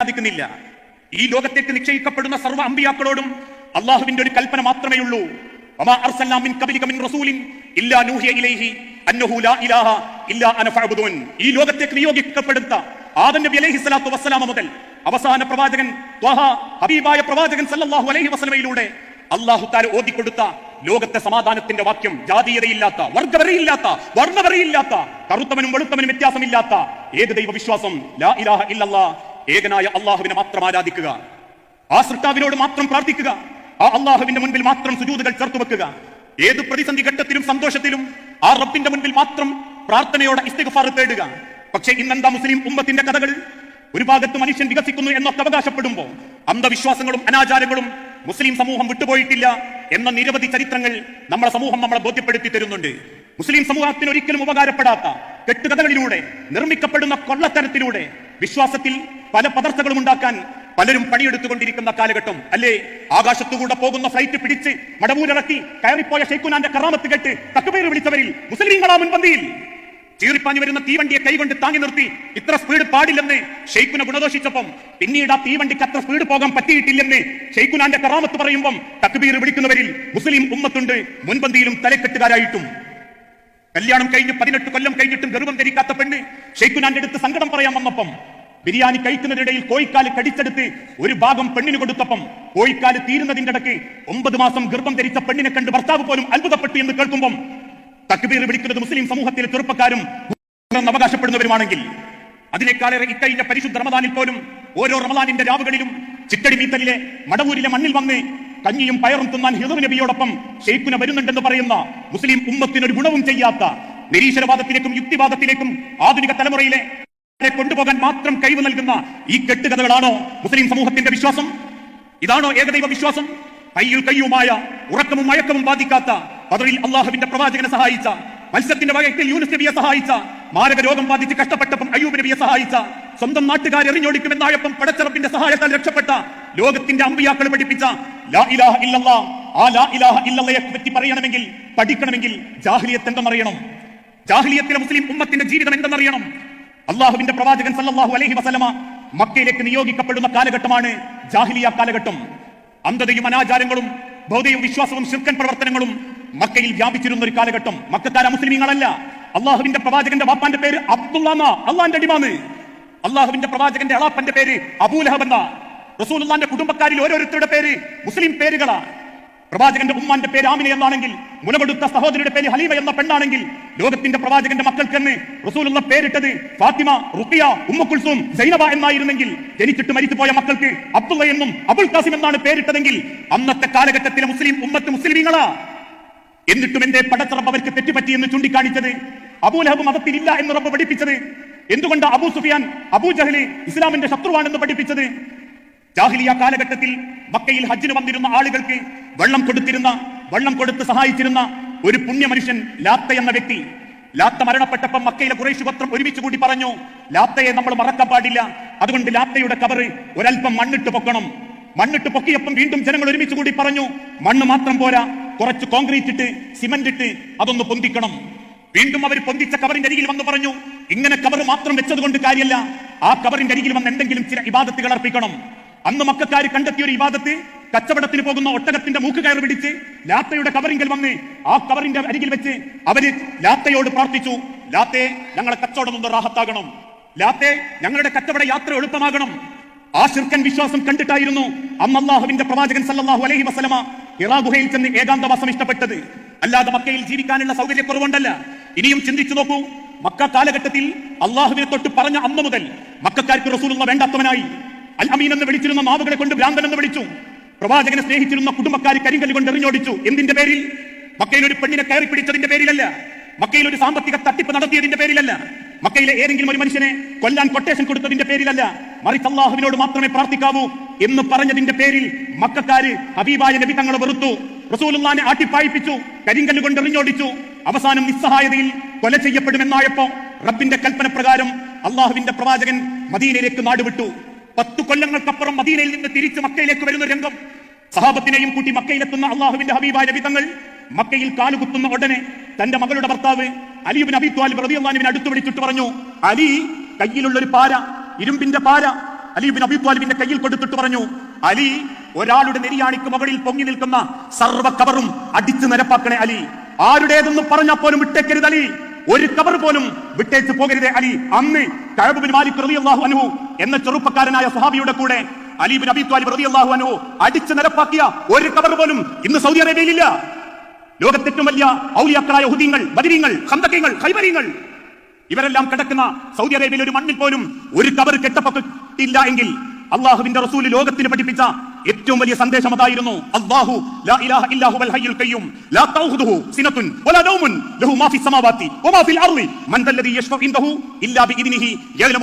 സാധിക്കുന്നില്ല. ഈ ലോകത്തേക്ക് നിശ്ചയിക്കപ്പെടുന്ന സർവ അമ്പിയാക്കളോടും അള്ളാഹുവിന്റെ ഒരു കൽപ്പന മാത്രമേ ഉള്ളൂ. ഈ ലോകത്തേക്ക് നിയോഗിക്കപ്പെടുന്ന ആദം നബി അലൈഹി സ്വലാത്തു വസ്സലാമ മുതൽ അവസാന പ്രവാചകൻ ഹബീബായ പ്രവാചകൻ സല്ലല്ലാഹു അലൈഹി വസല്ലമയിലൂടെ അള്ളാഹു താര ഓതിക്കൊടുത്ത ലോകത്തെ സമാധാനത്തിന്റെ വാക്യം ജാതീയതയില്ലാത്ത വർഗവരയില്ലാത്ത വർണവരയില്ലാത്ത കറുത്തവനും വെളുത്തവനും വ്യത്യാസമില്ലാത്ത ഏകദൈവ വിശ്വാസം ലാ ഇലാഹ ഇല്ലല്ലാ ഏകനായ അള്ളാഹുവിനെ മാത്രം ആരാധിക്കുക. ആ സൃഷ്ടാവിനോട് മാത്രം പ്രാർത്ഥിക്കുക. ആ അള്ളാഹുവിന്റെ മുൻപിൽ മാത്രം സുജൂതുകൾ ചേർത്തു വെക്കുക ഏത് പ്രതിസന്ധി ഘട്ടത്തിലും സന്തോഷത്തിലും ആ റബ്ബിന്റെ മുൻപിൽ മാത്രം പ്രാർത്ഥനയോടെ ഇസ്തിഗ്ഫാർ തേടുക. പക്ഷേ ഇന്നെന്താ മുസ്ലിം ഉമ്മത്തിന്റെ കഥകൾ? ഒരു ഭാഗത്ത് മനുഷ്യൻ വികസിക്കുന്നു എന്നൊക്കെ അവകാശപ്പെടുമ്പോൾ അന്ധവിശ്വാസങ്ങളും അനാചാരങ്ങളും മുസ്ലിം സമൂഹം വിട്ടുപോയിട്ടില്ല എന്ന നിരവധി ചരിത്രങ്ങൾ നമ്മുടെ സമൂഹം നമ്മളെ ബോധ്യപ്പെടുത്തി തരുന്നുണ്ട്. മുസ്ലിം സമൂഹത്തിന് ഒരിക്കലും ഉപകാരപ്പെടാത്ത കെട്ടുകഥകളിലൂടെ നിർമ്മിക്കപ്പെടുന്ന കൊള്ളത്തരത്തിലൂടെ വിശ്വാസത്തിൽ പല പദർത്ഥകളും ഉണ്ടാക്കാൻ പലരും പണിയെടുത്തുകൊണ്ടിരിക്കുന്ന കാലഘട്ടം അല്ലേ? ആകാശത്തുകൂടെ പോകുന്ന ഫ്ലൈറ്റ് പിടിച്ച് മടവൂരിറക്കി കയറിപ്പോയ ഷെയ്ഖുനാന്റെ കറാമത്ത് കെട്ട് തക്കുപേര് വിളിച്ചവരിൽ മുസ്ലിങ്ങളാ മുൻപന്തിയിൽ. ചീറിപ്പാഞ്ഞു വരുന്ന തീവണ്ടിയെ കൈകൊണ്ട് താങ്ങി നിർത്തി ഇത്ര സ്പീഡ് പാടില്ലെന്ന് ഷെയ്ഖുനെ ഗുണദോഷിച്ചപ്പം പിന്നീട് ആ തീവണ്ടിക്ക് അത്ര സ്പീഡ് പോകാൻ പറ്റിയിട്ടില്ലെന്ന് ഷെയ്ഖുനാന്റെ കറാമത്ത് പറയുമ്പം തക്ബീർ വിളിക്കുന്നവരിൽ മുസ്ലിം ഉമ്മത്തുണ്ട് മുൻപന്തിയിലും തലക്കെട്ടുകാരായിട്ടും. കല്യാണം കഴിഞ്ഞ് പതിനെട്ട് കൊല്ലം കഴിഞ്ഞിട്ടും ഗർഭം ധരിക്കാത്ത പെണ്ണ് ഷെയ്ഖുനാന്റെ അടുത്ത് സങ്കടം പറയാൻ വന്നപ്പം ബിരിയാണി കഴിക്കുന്നതിനിടയിൽ കോഴിക്കാൽ കടിച്ചെടുത്ത് ഒരു ഭാഗം പെണ്ണിന് കൊടുത്തപ്പം കോഴിക്കാൽ തീരുന്നതിന്റെ ഇടയ്ക്ക് ഒമ്പത് മാസം ഗർഭം ധരിച്ച പെണ്ണിനെ കണ്ട് ഭർത്താവ് പോലും അത്ഭുതപ്പെട്ടു എന്ന് കേൾക്കുമ്പം തക്ബീർ വിളിക്കുന്നത് മുസ്ലിം സമൂഹത്തിലെ ചെറുപ്പക്കാരും അവകാശപ്പെടുന്നവരുമാണെങ്കിൽ അതിനേക്കാളേറെ ഇക്കഴിഞ്ഞ പരിശുദ്ധ റമദാനിൽ പോലും ഓരോ റമദാനിന്റെ രാവുകളിലും ചിറ്റടി മീത്തലിലെ മടവൂരിലെ മണ്ണിൽ വന്ന് കഞ്ഞിയും പയറും തിന്നാൻ ഹിദർ നബിയോടൊപ്പം ഷെയ്ഖുന വരുന്നുണ്ടെന്ന് പറയുന്ന മുസ്ലിം ഉമ്മത്തിനൊരു ഗുണവും ചെയ്യാത്ത നിരീശ്വരവാദത്തിലേക്കും യുക്തിവാദത്തിലേക്കും ആധുനിക തലമുറയിലെ െ കൊണ്ടുപോകാൻ മാത്രം കഴിവ് നൽകുന്ന ഈ കെട്ടുകഥകളാണോ മുസ്ലിം സമൂഹത്തിന്റെ വിശ്വാസം? ഇതാണോ ഏകദൈവ വിശ്വാസം? കയ്യിൽ കയ്യുമായ ഉറക്കവും മയക്കവും ബാധിക്കാത്ത പതറിൽ അള്ളാഹുവിന്റെ പ്രവാചകനെ സഹായിച്ച മത്സ്യത്തിന്റെ വകയത്തിൽ യൂനിസ് നബിയെ സഹായിച്ച മാരക രോഗം ബാധിച്ച് കഷ്ടപ്പെട്ടപ്പം അയ്യൂബ് നബിയെ സഹായിച്ച സ്വന്തം നാട്ടുകാരെ എറിഞ്ഞോടിക്കുമെന്നായപ്പം പടച്ചറപ്പിന്റെ സഹായത്താൽ രക്ഷപ്പെട്ട ലോകത്തിന്റെ അമ്പിയാക്കൾ പഠിപ്പിച്ച ലാ ഇലാഹ ഇല്ലല്ലാ ആ ലാ ഇലാഹ ഇല്ലല്ലയെ പറ്റി പറയണമെങ്കിൽ പഠിക്കണമെങ്കിൽ ജാഹ്ലിയത്ത് എന്തെന്നറിയണം? ജാഹ്ലിയത്തിലെ മുസ്ലിം ഉമ്മത്തിന്റെ ജീവിതം എന്തെന്നറിയണം? അള്ളാഹുവിന്റെ പ്രവാചകൻ സല്ലല്ലാഹു അലൈഹി വസല്ലമ മക്കയിലേക്ക് നിയോഗിക്കപ്പെടുന്ന കാലഘട്ടമാണ് ജാഹിലിയ കാലഘട്ടം. അന്ധതയും അനാചാരങ്ങളും ഭൗതിക വിശ്വാസവും ശിർക്കൻ പ്രവർത്തനങ്ങളും മക്കയിൽ വ്യാപിച്ചിരുന്ന ഒരു കാലഘട്ടം. മക്കാര മുസ്ലിമീങ്ങളല്ല. അള്ളാഹുവിന്റെ പ്രവാചകന്റെ വാപ്പാന്റെ പേര് അബ്ദുള്ള അള്ളാന്റെ അടിമാന്ന് അള്ളാഹുവിന്റെ പ്രവാചകന്റെ അളാപ്പന്റെ പേര് അബൂലഹബ് എന്ന. റസൂലുള്ളാന്റെ കുടുംബക്കാരിൽ ഓരോരുത്തരുടെ പേര് മുസ്ലിം പേരുകളാണ്. പ്രവാചകന്റെ ഉമ്മാന്റെ പേര് ആമിന എന്നാണെങ്കിൽ മുലമെടുത്ത സഹോദരിയുടെ പേര് ഹലീമ എന്ന പെണ്ണാണെങ്കിൽ ലോകത്തിന്റെ പ്രവാചകന്റെ മക്കൾക്കെന്ന് റസൂലുള്ള പേരിട്ടത് ഫാത്തിമ റുക്കിയ ഉമ്മക്കുൽസും സൈനബ എന്നായിരുന്നെങ്കിൽ ജനിച്ചിട്ട് മരിച്ചുപോയ മക്കൾക്ക് അബ്ദുള്ള എന്നും അബുൽ കാസിം എന്നാണ് പേരിട്ടതെങ്കിൽ അന്നത്തെ കാലഘട്ടത്തിലെ മുസ്ലിം ഉമ്മത്ത് മുസ്ലിമീങ്ങളാ. എന്നിട്ടും എന്റെ പടത്തറബ് അവർക്ക് തെറ്റുപറ്റി എന്ന് ചൂണ്ടിക്കാണിച്ചത്? അബൂലഹബ് മതത്തിലില്ല എന്ന് റബ്ബ് പഠിപ്പിച്ചത്? എന്തുകൊണ്ട് അബൂ സുഫിയാൻ അബൂ ജഹലി ഇസ്ലാമിന്റെ ശത്രുവാണെന്ന് പഠിപ്പിച്ചത്? ജാഹിലിയ കാലഘട്ടത്തിൽ മക്കയിൽ ഹജ്ജിന് വന്നിരുന്ന ആളുകൾക്ക് വെള്ളം കൊടുത്തിരുന്ന വെള്ളം കൊടുത്ത് സഹായിച്ചിരുന്ന ഒരു പുണ്യ മനുഷ്യൻ ലാത്ത എന്ന വ്യക്തി. ലാത്ത മരണപ്പെട്ടപ്പം മക്കയിലെ കുറേശ് പത്രം ഒരുമിച്ച് കൂടി പറഞ്ഞു ലാത്തയെ നമ്മൾ മറക്കാൻ പാടില്ല. അതുകൊണ്ട് ലാത്തയുടെ കവറ് ഒരൽപ്പം മണ്ണിട്ട് പൊക്കണം. മണ്ണിട്ട് പൊക്കിയപ്പം വീണ്ടും ജനങ്ങൾ ഒരുമിച്ച് കൂടി പറഞ്ഞു മണ്ണ് മാത്രം പോരാ. കുറച്ച് കോൺക്രീറ്റ് ഇട്ട് സിമന്റ് ഇട്ട് അതൊന്ന് പൊന്തിക്കണം. വീണ്ടും അവർ പൊന്തിച്ച കവറിന്റെ അരികിൽ വന്ന് പറഞ്ഞു ഇങ്ങനെ കവർ മാത്രം വെച്ചത് കൊണ്ട് കാര്യമല്ല ആ കവറിന്റെ അരികിൽ വന്ന് എന്തെങ്കിലും ചില ഇബാദത്തുകൾ അർപ്പിക്കണം. അന്ന് മക്കാർ കണ്ടെത്തിയ ഒരു ഇബാദത്ത് കച്ചവടത്തിന് പോകുന്ന ഒട്ടകത്തിന്റെ മൂക്ക് കയറി പിടിച്ച് ലാത്തയുടെ കവറിങ്കൽ വന്ന് ആ കവറിന്റെ അരികിൽ വെച്ച് അവർ ലാത്തയോട് പ്രാർത്ഥിച്ചു ലാത്തേ ഞങ്ങളെ കച്ചവടം ഒന്ന് റാഹത്താകണം. ലാത്തെ ഞങ്ങളുടെ കച്ചവട യാത്ര എളുപ്പമാകണം. ആ ശിർക്കൻ വിശ്വാസം കണ്ടിട്ടായിരുന്നു അന്ന് അള്ളാഹുവിന്റെ പ്രവാചകൻ സല്ലാഹു അലഹി വസല്ലമ ഇറാ ഗുഹയിൽ ചെന്ന് ഏകാന്തവാസം ഇഷ്ടപ്പെട്ടത്. അല്ലാതെ മക്കയിൽ ജീവിക്കാനുള്ള സൗകര്യക്കുറവുണ്ടല്ല. ഇനിയും ചിന്തിച്ചു നോക്കൂ മക്ക കാലഘട്ടത്തിൽ അള്ളാഹുവിനെ തൊട്ട് പറഞ്ഞ അന്ന് മുതൽ മക്കാർക്ക് റസൂലുള്ള വേണ്ടാത്തവനായി. അൽ അമീൻ എന്ന് വിളിച്ചിരുന്ന നാവുകളെ കൊണ്ട് ഭ്രാന്തൻ എന്ന് വിളിച്ചു. പ്രവാചകനെ സ്നേഹിച്ചിരുന്ന കുടുംബക്കാർ കരിങ്കല്ല് കൊണ്ട് എറിഞ്ഞോടിച്ചു. എന്തിന്റെ പേരിൽ? മക്കയിൽ ഒരു പെണ്ണിനെ കയറി പിടിച്ചതിന്റെ പേരിലല്ല. മക്കയിൽ ഒരു സാമ്പത്തിക തട്ടിപ്പ് നടത്തിയതിന്റെ പേരിലല്ല. മക്കയിലെ ഏതെങ്കിലും ഒരു മനുഷ്യനെ കൊല്ലാൻ കൊട്ടേഷൻ കൊടുത്തതിന്റെ പേരിലല്ല. മറിച്ച് അള്ളാഹുവിനോട് മാത്രമേ പ്രാർത്ഥിക്കാവൂ എന്ന് പറഞ്ഞതിന്റെ പേരിൽ മക്കാര് ഹബീബായ നബി തങ്ങളെ വെറുത്തു. റസൂലുള്ളാനെ ആട്ടിപ്പായിപ്പിച്ചു. കരിങ്കല്ല് കൊണ്ട് എറിഞ്ഞോടിച്ചു. അവസാനം നിസ്സഹായതയിൽ കൊല ചെയ്യപ്പെടുമെന്നായപ്പോ റബ്ബിന്റെ കൽപ്പന പ്രകാരം അള്ളാഹുവിന്റെ പ്രവാചകൻ മദീനയിലേക്ക് നാടുവിട്ടു. പത്തു കൊല്ലങ്ങൾക്കപ്പുറം മദീനയിൽ നിന്ന് തിരിച്ച് മക്കയിലേക്ക് വരുന്ന രംഗം. സഹാബത്തിനെയും കൂട്ടി മക്കയിലെത്തുന്ന അള്ളാഹുവിന്റെ ഹബീബായ വിധങ്ങൾ മക്കയിൽ കാലുകുത്തുന്ന ഉടനെ തന്റെ മകളുടെ ഭർത്താവ് അലിബിൻ അബി ത്വാലിബ് റളിയല്ലാഹുവിനെ അടുത്ത് വിളിച്ചിട്ട് പറഞ്ഞു അലി കയ്യിലുള്ള ഒരു പാര ഇരുമ്പിന്റെ പാര. അലിബിൻ അബി ത്വാലിബിന്റെ കയ്യിൽ കൊടുത്തിട്ട് പറഞ്ഞു അലി ഒരാളുടെ നെരിയാണിക്ക് മുകളിൽ പൊങ്ങി നിൽക്കുന്ന സർവ കവറും അടിച്ചു നിരപ്പാക്കണേ അലി. ആരുടേതെന്ന് പറഞ്ഞാൽ പോലും വിട്ടേക്കരുത് അലി. ഒരു കവർ പോലും വിട്ടേച്ച് പോകരുതേ അലി. അന്ന് കഴബിൻ മാലിക് റളിയല്ലാഹു അൻഹു എന്ന ചെറുപ്പക്കാരനായ സുഹാബിയുടെ കൂടെ അലീബിൻ അബി ത്വാലിബ് റളിയല്ലാഹു അൻഹു അടിച്ചു നിരപ്പാക്കിയ ഒരു കവർ പോലും ഇന്ന് സൗദി അറേബ്യയിലില്ല. ലോകത്തെ ഏറ്റവും വലിയ ഔലിയാക്കളായ ഹുദീങ്ങൾ ബദരീങ്ങൾ ഖന്തക്കങ്ങൾ ഖൈബരീങ്ങൾ ഇവരെല്ലാം കിടക്കുന്ന സൗദി അറേബ്യയിലെ ഒരു മണ്ണിൽ പോലും ഒരു കവർ കെട്ടപ്പെട്ടില്ല എങ്കിൽ അള്ളാഹുവിന്റെ റസൂൽ ലോകത്തിന് പഠിപ്പിച്ച ഏറ്റവും വലിയ സന്ദേശം അതായിരുന്നു അള്ളാഹു ലാ ഇലാഹ ഖയ്യൂം ലാ തൗഹുദുഹു സിനതുൻ വലാ ലഹു മാ വമാ ഫിൽ മൻ ഇല്ലാ